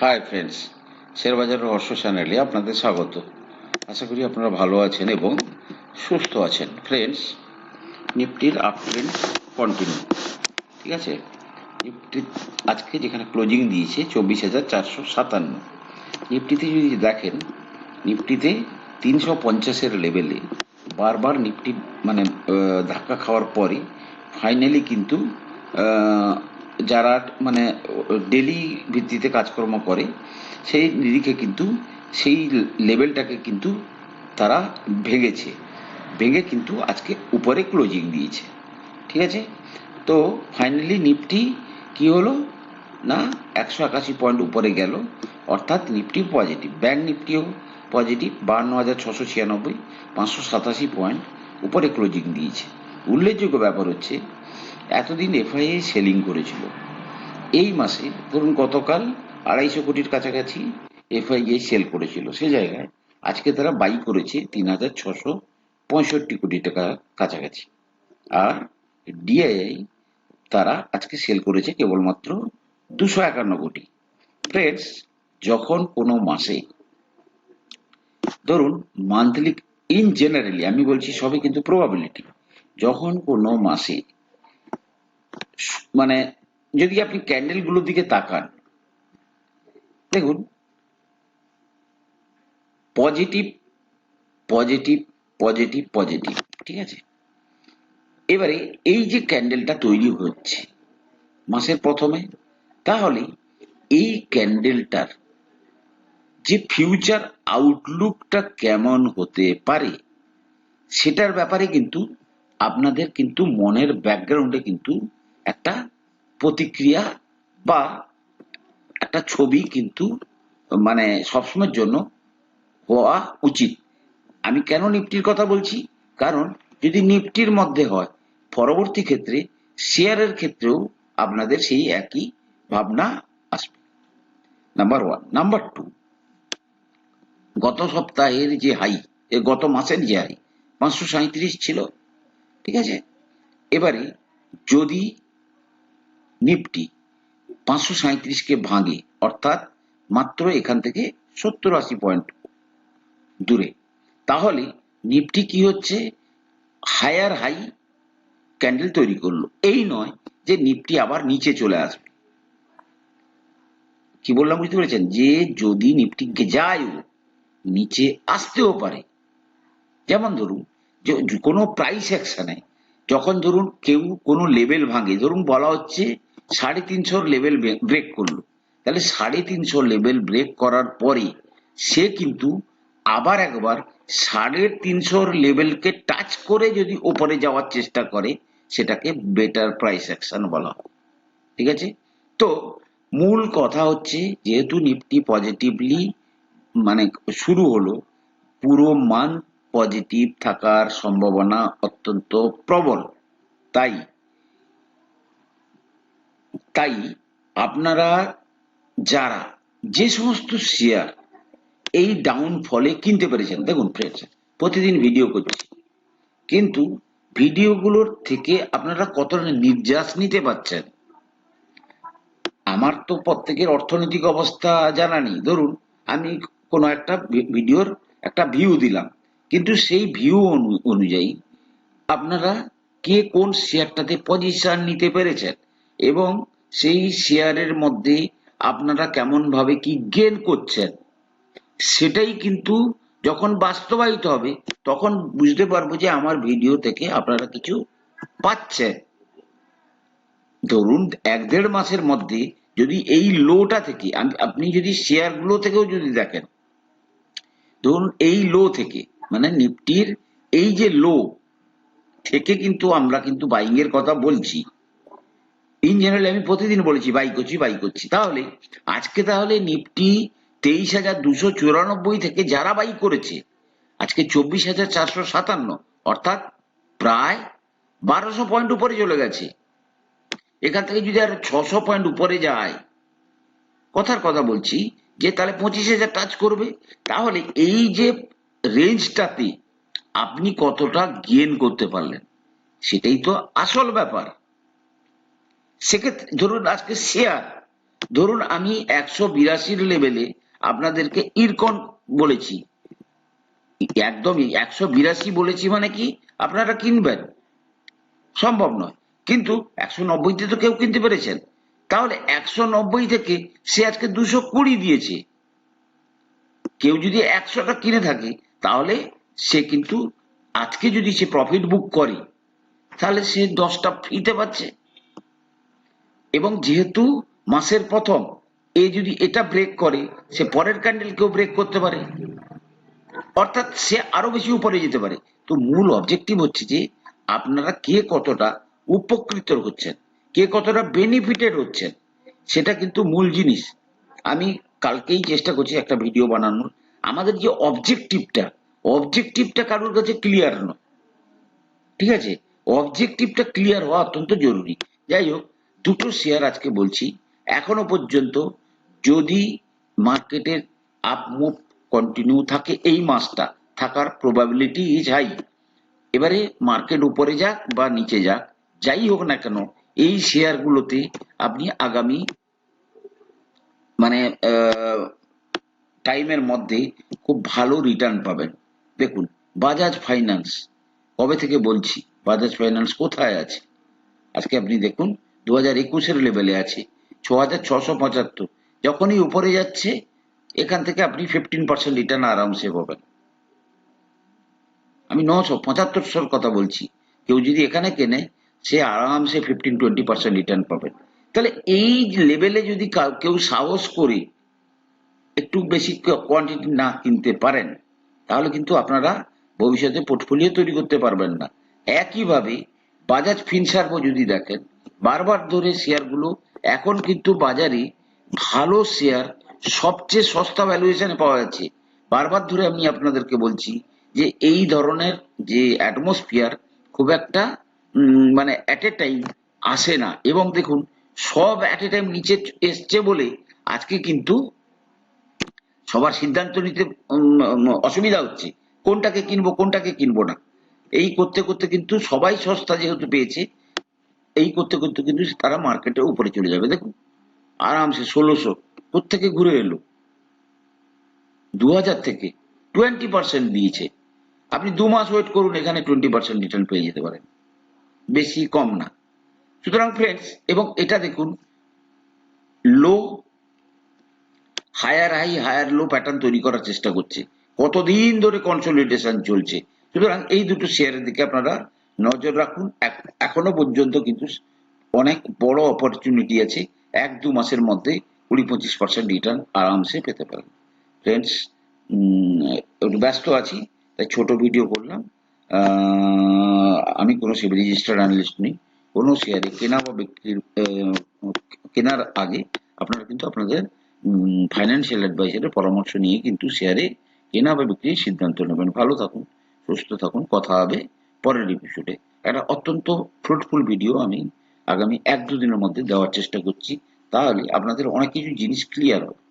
Hi friends শেয়ারবাজার রহস্য চ্যানেলে আপনাদের স্বাগত। আশা করি আপনারা ভালো আছেন এবং সুস্থ আছেন। ফ্রেন্ডস নিফটির আপ ট্রেন্ড কন্টিনিউ ঠিক আছে? নিফটি আজকে যেখানে ক্লোজিং দিয়েছে, চব্বিশ হাজার চারশো সাতান্ন। নিফটিতে যদি দেখেন নিফটিতে তিনশো পঞ্চাশের লেভেলে বারবার নিফটি মানে ধাক্কা খাওয়ার পরে ফাইনালি কিন্তু যারা মানে ডেলি ভিত্তিতে কাজকর্ম করে, সেই নিরিখে কিন্তু, সেই লেভেলটাকে কিন্তু তারা ভেঙেছে। ভেঙে কিন্তু আজকে উপরে ক্লোজিং দিয়েছে। ঠিক আছে? তো ফাইনালি নিফটি কি হলো? না, একশো একাশি পয়েন্ট উপরে গেল। অর্থাৎ নিফটি পজিটিভ ব্যাংক নিফটিও পজিটিভ বান্ন হাজার ছশো ছিয়ানব্বই, পাঁচশো সাতাশি পয়েন্ট উপরে ক্লোজিং দিয়েছে। উল্লেখযোগ্য ব্যাপার হচ্ছে এতদিন এফআইএ সেলিং করেছিল। এই মাসে ধরুন গতকাল আড়াইশো কোটির কাছাকাছি এফআইএ সেল করেছিল সে জায়গায়। আজকে তারা বাই করেছে তিন হাজার ছশো পঁয়ষট্টি কোটি টাকা কাছাকাছি। আর ডিআইআই তারা আজকে সেল করেছে কেবলমাত্র দুশো একান্ন কোটি। ফ্রেন্ডস যখন কোনো মাসে ধরুন মান্থলি ইন জেনারেলি আমি বলছি সবই কিন্তু প্রবাবিলিটি যখন কোনো মাসে মানে যদি আপনি ক্যান্ডেলগুলোর দিকে তাকান, দেখুন পজিটিভ পজিটিভ পজিটিভ পজিটিভ ঠিক আছে? এবারে এই যে ক্যান্ডেলটা তৈরি হচ্ছে মাসের প্রথমে, তাহলে এই ক্যান্ডেলটার যে ফিউচার আউটলুকটা কেমন হতে পারে, সেটার ব্যাপারে কিন্তু আপনাদের কিন্তু মনের ব্যাকগ্রাউন্ডে কিন্তু একটা প্রতিক্রিয়া বা একটা ছবি কিন্তু মানে সবসময়ের জন্য হওয়া উচিত। আমি কেন নিফটির কথা বলছি? কারণ যদি নিফটির মধ্যে হয়, পরবর্তী ক্ষেত্রে শেয়ারের ক্ষেত্রেও আপনাদের সেই একই ভাবনা আসবে। নাম্বার ওয়ান নাম্বার টু গত সপ্তাহের যে হাই গত মাসের যে হাই, পাঁচশো সাঁত্রিশ ছিল। ঠিক আছে? এবারে যদি নিফটি পাঁচশো সাঁত্রিশকে ভাঙে, অর্থাৎ মাত্র এখান থেকে সত্তর আশি পয়েন্ট দূরে। তাহলে নিফটি কি হচ্ছে? হায়ার হাই ক্যান্ডেল তৈরি করল। এই নয় যে নিফটি আবার নিচে চলে আসবে। কি বললাম বুঝতে পেরেছেন? যে যদি নিফটি যায় নিচে আসতেও পারে, যেমন ধরুন যে কোনো প্রাইস অ্যাকশনে যখন ধরুন কেউ কোনো লেভেল ভাঙে, ধরুন বলা হচ্ছে সাড়ে তিনশোর লেভেল ব্রেক করল। তাহলে সাড়ে তিনশো লেভেল ব্রেক করার পরে সে কিন্তু আবার একবার সাড়ে তিনশোর লেভেলকে টাচ করে যদি ওপরে যাওয়ার চেষ্টা করে, সেটাকে বেটার প্রাইস অ্যাকশন বলা হয়। ঠিক আছে? তো মূল কথা হচ্ছে যেহেতু নিফটি পজিটিভলি মানে শুরু হলো, পুরো মান পজিটিভ থাকার সম্ভাবনা অত্যন্ত প্রবল। তাই তাই আপনারা যারা যে সমস্ত শেয়ার এই ডাউন ফলে কিনতে পেরেছেন, দেখুন ফ্রেন্ডস প্রতিদিন ভিডিও করছি, কিন্তু ভিডিওগুলোর থেকে আপনারা কতটা নির্যাস নিতে পারছেন? আমার তো প্রত্যেকের অর্থনৈতিক অবস্থা জানা নেই। ধরুন, আমি কোনো একটা ভিডিওর একটা ভিউ দিলাম, কিন্তু সেই ভিউ অনুযায়ী আপনারা কে কোন শেয়ারটাতে পজিশন নিতে পেরেছেন? এবং সেই শেয়ারের মধ্যে আপনারা কেমন ভাবে কি গেন করছেন, সেটাই কিন্তু যখন বাস্তবায়িত হবে, তখন বুঝতে পারব যে আমার ভিডিও থেকে আপনারা কিছু পাচ্ছেন। ধরুন, এক দেড় মাসের মধ্যে যদি এই লোটা থেকে আপনি যদি শেয়ারগুলো থেকেও যদি দেখেন, ধরুন এই লো থেকে মানে নিফটির এই যে লো থেকে কিন্তু আমরা কিন্তু বাইং এর কথা বলছি। ইন জেনারেল আমি প্রতিদিন বলেছি, বাই করছি বাই করছি। তাহলে, আজকে তাহলে নিফটি তেইশ হাজার দুশো চুরানব্বই থেকে যারা বাই করেছে, আজকে চব্বিশ হাজার চারশো সাতান্ন, অর্থাৎ প্রায় বারোশো পয়েন্ট উপরে চলে গেছে। এখান থেকে যদি আর ছশো পয়েন্ট উপরে যায়, কথার কথা বলছি যে তাহলে পঁচিশ হাজার টাচ করবে। তাহলে এই যে রেঞ্জটাতে আপনি কতটা গেন করতে পারলেন, সেটাই তো আসল ব্যাপার। সেক্ষেত্রে ধরুন আজকে শেয়ার ধরুন আমি একশো বিরাশির লেভেলে আপনাদেরকে ইরকন বলেছি। একদমই একশো বিরাশি বলেছি মানে কি? আপনারা কিনবেন। সম্ভব নয়। কিন্তু একশো নব্বইতে তো কেউ কিনতে পেরেছেন। তাহলে একশো নব্বই থেকে সে আজকে দুশো কুড়ি দিয়েছে। কেউ যদি একশোটা কিনে থাকে, তাহলে সে কিন্তু আজকে যদি সে প্রফিট বুক করে, তাহলে সে দশটা ফ্রিতে পাচ্ছে। এবং যেহেতু মাসের প্রথম, এ যদি এটা ব্রেক করে, সে পরের ক্যান্ডেলকেও ব্রেক করতে পারে। অর্থাৎ সে আরও বেশি উপরে যেতে পারে। তো মূল অবজেক্টিভ হচ্ছে যে, আপনারা কে কতটা উপকৃত হচ্ছেন? কে কতটা বেনিফিটেড হচ্ছেন? সেটা কিন্তু মূল জিনিস। আমি কালকেই চেষ্টা করছি একটা ভিডিও বানানোর। আমাদের যে অবজেক্টিভটা অবজেক্টিভটা কারোর কাছে ক্লিয়ার নয়। ঠিক আছে? অবজেক্টিভটা ক্লিয়ার হওয়া অত্যন্ত জরুরি। যাই হোক দুটো শেয়ার আজকে বলছি। এখনও পর্যন্ত যদি মার্কেটের আপ মুভ কন্টিনিউ থাকে, এই মাসটা থাকার প্রবাবিলিটি ইজ হাই এবারে মার্কেট উপরে যাক বা নিচে যাক, যাই হোক না কেন, এই শেয়ারগুলোতে আপনি আগামী মানে টাইমের মধ্যে খুব ভালো রিটার্ন পাবেন। দেখুন বাজাজ ফাইন্যান্স কবে থেকে বলছি? বাজাজ ফাইন্যান্স কোথায় আছে? আজকে আপনি দেখুন দু হাজার একুশের লেভেলে আছে ছ হাজার ছশো পঁচাত্তর। যখনই উপরে যাচ্ছে, এখান থেকে আপনি ফিফটিন পার্সেন্ট রিটার্ন আরামসে পাবেন। আমি নশো পঁচাত্তরশোর কথা বলছি। কেউ যদি এখানে কেনে, সে আরামসে ফিফটিন টোয়েন্টি পার্সেন্ট রিটার্ন পাবেন। তাহলে এই লেভেলে যদি কেউ সাহস করে একটু বেশি কোয়ান্টিটি না কিনতে পারেন, তাহলে কিন্তু আপনারা ভবিষ্যতে পোর্টফোলিও তৈরি করতে পারবেন না। একইভাবে বাজাজ ফিনসার্ভও যদি দেখেন বারবার ধরে শেয়ারগুলো, এখন কিন্তু বাজারে ভালো শেয়ার সবচেয়ে সস্তা ভ্যালুয়েশনে পাওয়া যাচ্ছে। বারবার ধরে আমি আপনাদেরকে বলছি যে এই ধরনের যে অ্যাটমসফিয়ার খুব একটা মানে অ্যাট এ টাইম আসে না। এবং দেখুন, সব অ্যাট এ টাইম নিচে এসছে বলে আজকে কিন্তু সবার সিদ্ধান্ত নিতে অসুবিধা হচ্ছে। কোনটাকে কিনবো কোনটাকে কিনবো না। এই করতে করতে কিন্তু সবাই সস্তা যেহেতু পেয়েছে এই করতে করতে কিন্তু তারা মার্কেটের উপরে চলে যাবে। দেখুন, আরামসে ষোলোশো থেকে ঘুরে এলো? দু হাজার থেকে টোয়েন্টি পার্সেন্ট দিয়েছে। আপনি দু মাস ওয়েট করুন, এখানে টোয়েন্টি পার্সেন্ট রিটার্ন পেয়ে যেতে পারেন। বেশি কম না। সুতরাং ফ্রেন্ডস এবং এটা দেখুন low higher high higher low pattern তৈরি করার চেষ্টা করছে। কতদিন ধরে কনসলিডেশন চলছে? সুতরাং এই দুটো শেয়ারের দিকে আপনারা নজর রাখুন। এখনও পর্যন্ত কিন্তু অনেক বড় অপরচুনিটি আছে। এক দু মাসের মধ্যে কুড়ি পঁচিশ পার্সেন্ট রিটার্ন আরামসে পেতে পারেন। ফ্রেন্ডস একটু ব্যস্ত আছি, তাই ছোট ভিডিও করলাম। আমি কোনো সেবি রেজিস্টার্ড অ্যানালিস্ট নেই। কোনো শেয়ারে কেনা বা বিক্রির কেনার আগে আপনারা কিন্তু আপনাদের ফাইন্যান্সিয়াল অ্যাডভাইসারের পরামর্শ নিয়ে কিন্তু শেয়ারে কেনা বা বিক্রির সিদ্ধান্ত নেবেন। ভালো থাকুন, সুস্থ থাকুন, কথা হবে। পরের এপিসোডে একটা অত্যন্ত ফ্রুটফুল ভিডিও আমি আগামী এক দুদিনের মধ্যে দেওয়ার চেষ্টা করছি। তাহলে আপনাদের অনেক কিছু জিনিস ক্লিয়ার হবে।